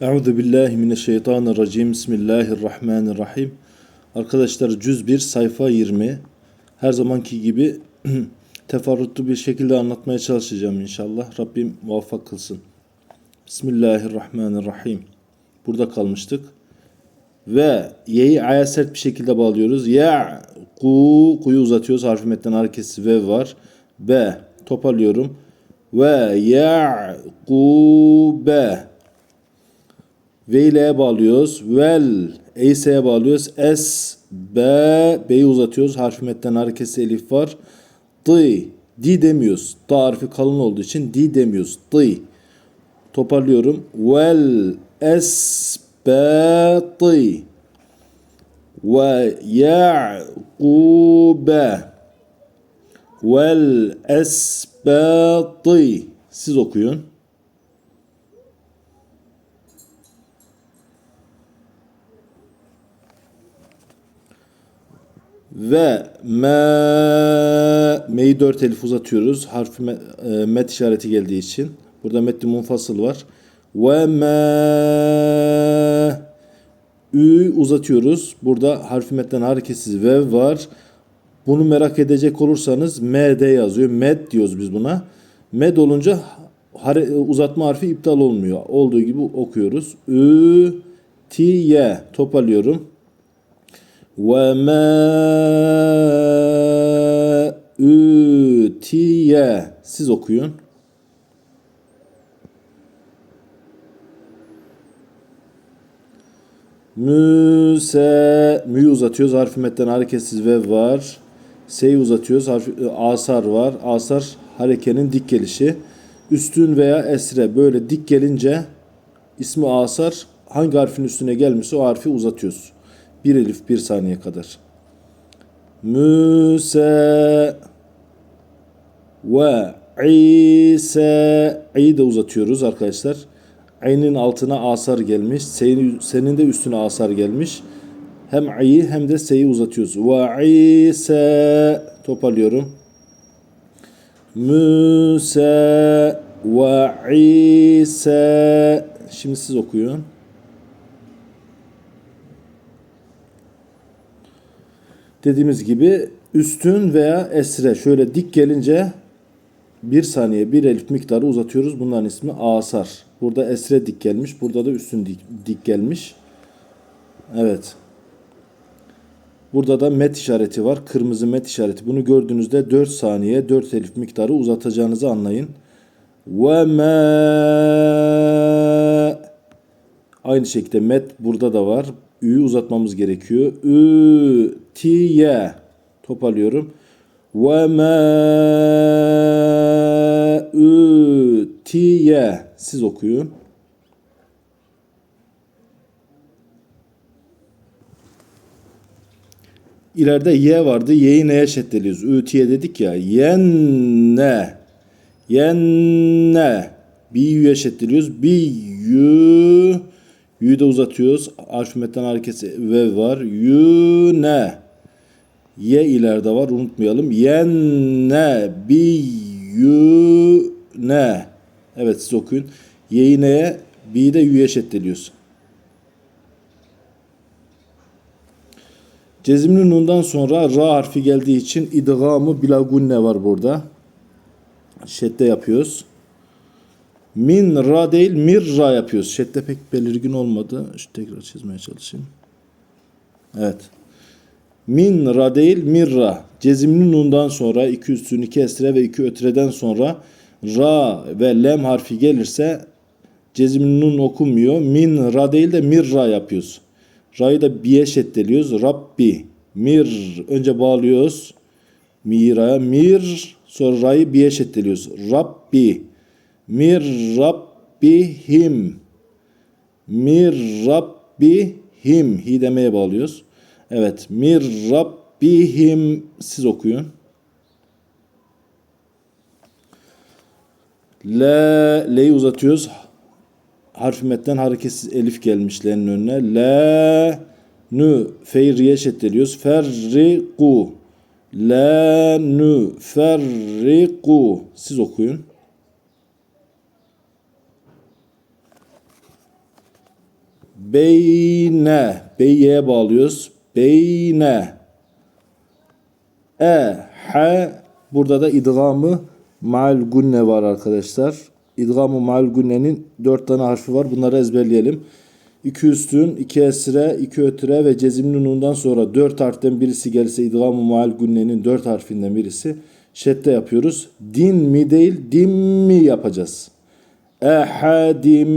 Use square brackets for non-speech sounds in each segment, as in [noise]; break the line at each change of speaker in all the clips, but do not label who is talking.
Euzu billahi mineşşeytanirracim. Bismillahirrahmanirrahim. Arkadaşlar cüz 1 sayfa 20. Her zamanki gibi [clears throat] teferruatlı bir şekilde anlatmaya çalışacağım inşallah. Rabbim muvaffak kılsın. Bismillahirrahmanirrahim. Burada kalmıştık. Ve y'yi a'ya sert bir şekilde bağlıyoruz. Ya ku kuyu uzatıyoruz. Harfi metten hareketsiz ve var. B toparlıyorum. Ve ya ku be V ile bağlıyoruz. Vel Eyse'ye bağlıyoruz. S B B'yi uzatıyoruz. Harfi metten hareketsiz elif var. D D demiyoruz. Da harfi kalın olduğu için D demiyoruz. D Toparlıyorum. Vel S B D ve Ya'kube vel esbati siz okuyun. Ve me me'yi dört elif uzatıyoruz. Harfi me, e, met işareti geldiği için. Burada metni munfasıl var. Ve me ü uzatıyoruz. Burada harfi metten hareketsiz ve var. Bunu merak edecek olursanız md yazıyor. Med diyoruz biz buna. Med olunca uzatma harfi iptal olmuyor. Olduğu gibi okuyoruz. Ü ti ye toparlıyorum. Ma utiye siz okuyun. Müse mü uzatıyoruz. Harfi metten hareketsiz ve var. S'yi uzatıyoruz. Harfi, e, asar var. Asar harekenin dik gelişi. Üstün veya esre böyle dik gelince ismi asar hangi harfin üstüne gelmişse o harfi uzatıyoruz. Bir elif bir saniye kadar. Müse ve İse İ'yi de uzatıyoruz arkadaşlar. Ay'nin altına asar gelmiş. Senin de üstüne asar gelmiş. Hem I'yi hem de S'yi uzatıyoruz. Ve İse toparlıyorum. Müse ve İse Şimdi siz okuyun. Dediğimiz gibi üstün veya esre şöyle dik gelince bir saniye bir elif miktarı uzatıyoruz. Bunların ismi asar. Burada esre dik gelmiş. Burada da üstün dik, dik gelmiş. Evet. Burada da met işareti var. Kırmızı met işareti. Bunu gördüğünüzde 4 saniye 4 elif miktarı uzatacağınızı anlayın. Ve me Aynı şekilde met burada da var. Ü'yü uzatmamız gerekiyor. Ü tiye toparlıyorum. Ve ma utiye siz okuyun. İleride y vardı. Y'yi neye şeddeliyoruz? Utiye dedik ya. Yenne. Yenne. Bir yü'ye şeddeliyoruz. Bir yü. Yü'yü de uzatıyoruz. Harf metten hareketi ve var. Yüne. Y ileride var unutmayalım. Yenne biyyüne. Evet siz okuyun. Y'yi neye? B'yi de Y'ye şeddeliyoruz. Cezimli nundan sonra ra harfi geldiği için idgamı bilagunne var burada. Şedde yapıyoruz. Min ra değil mir ra yapıyoruz. Şedde pek belirgin olmadı. Şu tekrar çizmeye çalışayım. Evet. Min ra değil mirra. Cezimli nundan sonra iki üstün iki esre ve iki ötreden sonra ra ve lem harfi gelirse cezimli nun okunmuyor. Min ra değil de mirra yapıyoruz. Ra'yı da biye şeddeliyoruz. Rabbi. Mir. Önce bağlıyoruz. Mira'ya. Mir. Sonra ra'yı biye şeddeliyoruz. Rabbi. Mir Rabbihim. Mir Rabbihim. Hi demeye bağlıyoruz. Evet. Mir Rabbihim. Siz okuyun. Le, le'yi uzatıyoruz. Harfi metten hareketsiz elif gelmiş le'nin önüne. Le, nü, feyriye şeddeliyoruz. Ferriku. Le, nü, ferriku. Siz okuyun. Beyne. Beyye bağlıyoruz. Beyne. E, he. Burada da idgamı mal gunne var arkadaşlar. İdgamı mal gunnenin dört tane harfi var. Bunları ezberleyelim. İki üstün, iki esre, iki ötüre ve cezimli nundan sonra dört harften birisi gelse idgamı mal gunnenin dört harfinden birisi şedde yapıyoruz. Din mi değil, dim mi yapacağız. Ehadim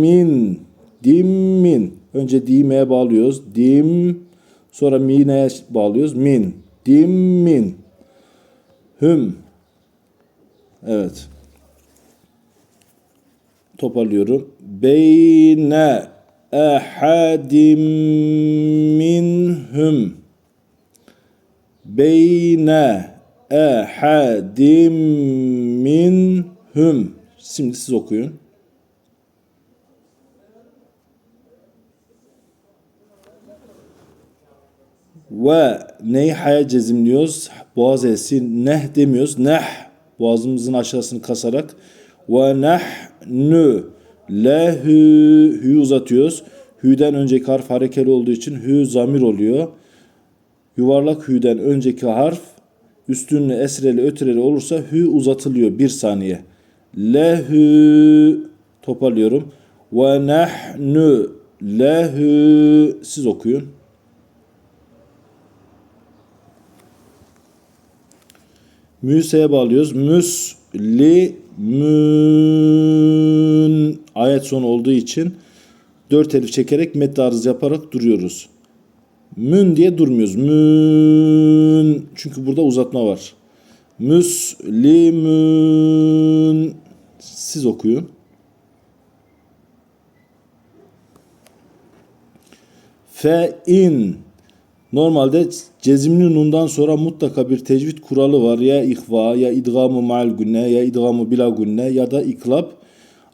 min. Dim min. Önce dimeye bağlıyoruz. Dim. Sonra mineye bağlıyoruz. Min. Dim min. Hüm. Evet. Toparlıyorum. Beyne ehadim minhum. Beyne ehadim minhum. Şimdi siz okuyun. Ve neyi haya cezimliyoruz? Boğaz esi neh demiyoruz. Neh boğazımızın aşağısını kasarak ve nehnu lehü hü uzatıyoruz. Hü'den önceki harf harekeli olduğu için hü zamir oluyor. Yuvarlak hü'den önceki harf üstünlü esreli ötüreli olursa hü uzatılıyor bir saniye. Lehü toparlıyorum. Ve nehnu lehü siz okuyun. Müse'ye bağlıyoruz. Müslimün ayet sonu olduğu için dört elif çekerek met arız yaparak duruyoruz. Mün diye durmuyoruz. Mün çünkü burada uzatma var. Müslimün siz okuyun. Fe in Normalde cezimli nundan sonra mutlaka bir tecvid kuralı var. Ya ihva, ya idgamı ma'al günne, ya idgamı bila günne ya da iklab.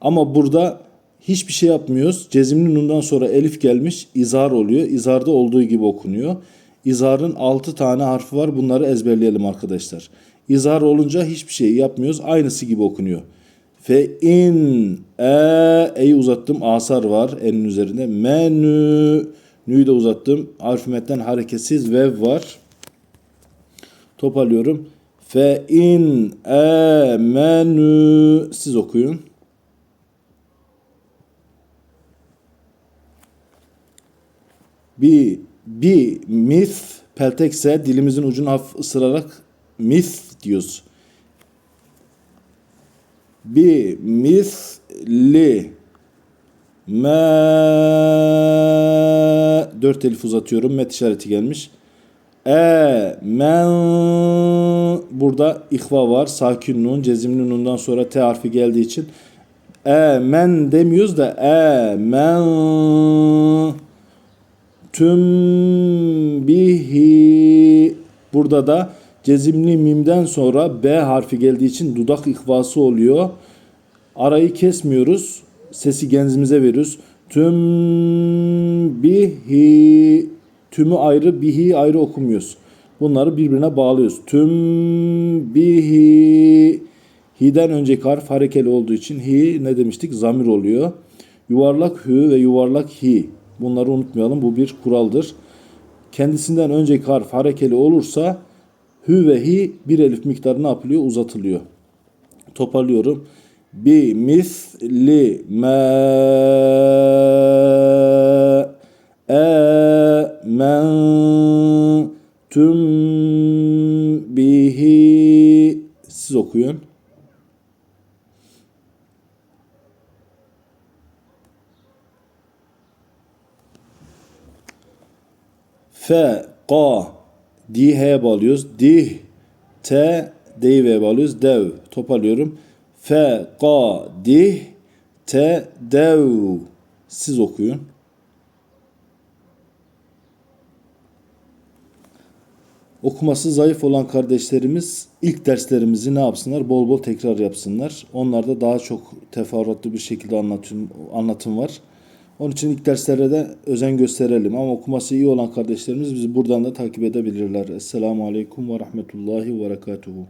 Ama burada hiçbir şey yapmıyoruz. Cezimli nundan sonra elif gelmiş, izhar oluyor. İzharda olduğu gibi okunuyor. İzharın 6 tane harfi var. Bunları ezberleyelim arkadaşlar. İzhar olunca hiçbir şey yapmıyoruz. Aynısı gibi okunuyor. Fe in e e'yi uzattım. Asar var enin üzerinde. Menü Nü'yü de uzattım. Harfimetten hareketsiz vev var. Toparlıyorum. Fe in amenü siz okuyun. Bi bi mith peltekse dilimizin ucunu hafif ısırarak mith diyoruz. Bi misli ma dört elif uzatıyorum. Met işareti gelmiş. E men burada ihva var. Sakin nun, cezimli nundan sonra T harfi geldiği için e men demiyoruz da e men tüm bihi burada da cezimli mimden sonra B harfi geldiği için dudak ihvası oluyor. Arayı kesmiyoruz. Sesi genzimize veriyoruz. Tüm bihi tümü ayrı bihi ayrı okumuyoruz. Bunları birbirine bağlıyoruz. Tüm bihi hi'den önceki harf harekeli olduğu için hi ne demiştik? Zamir oluyor. Yuvarlak hü ve yuvarlak hi. Bunları unutmayalım. Bu bir kuraldır. Kendisinden önceki harf harekeli olursa hü ve hi bir elif miktarı ne yapılıyor? Uzatılıyor. Toparlıyorum bi misli ma tüm bihi siz okuyun. Fe, ka, dihe bağlıyoruz. Dih, te, deyve bağlıyoruz. Dev. Toparlıyorum fe ka dih te dev. Siz okuyun. Okuması zayıf olan kardeşlerimiz ilk derslerimizi ne yapsınlar? Bol bol tekrar yapsınlar. Onlarda daha çok teferruatlı bir şekilde anlatım, anlatım var. Onun için ilk derslere de özen gösterelim. Ama okuması iyi olan kardeşlerimiz bizi buradan da takip edebilirler. Esselamu Aleyküm ve Rahmetullahi ve Berekatuhu.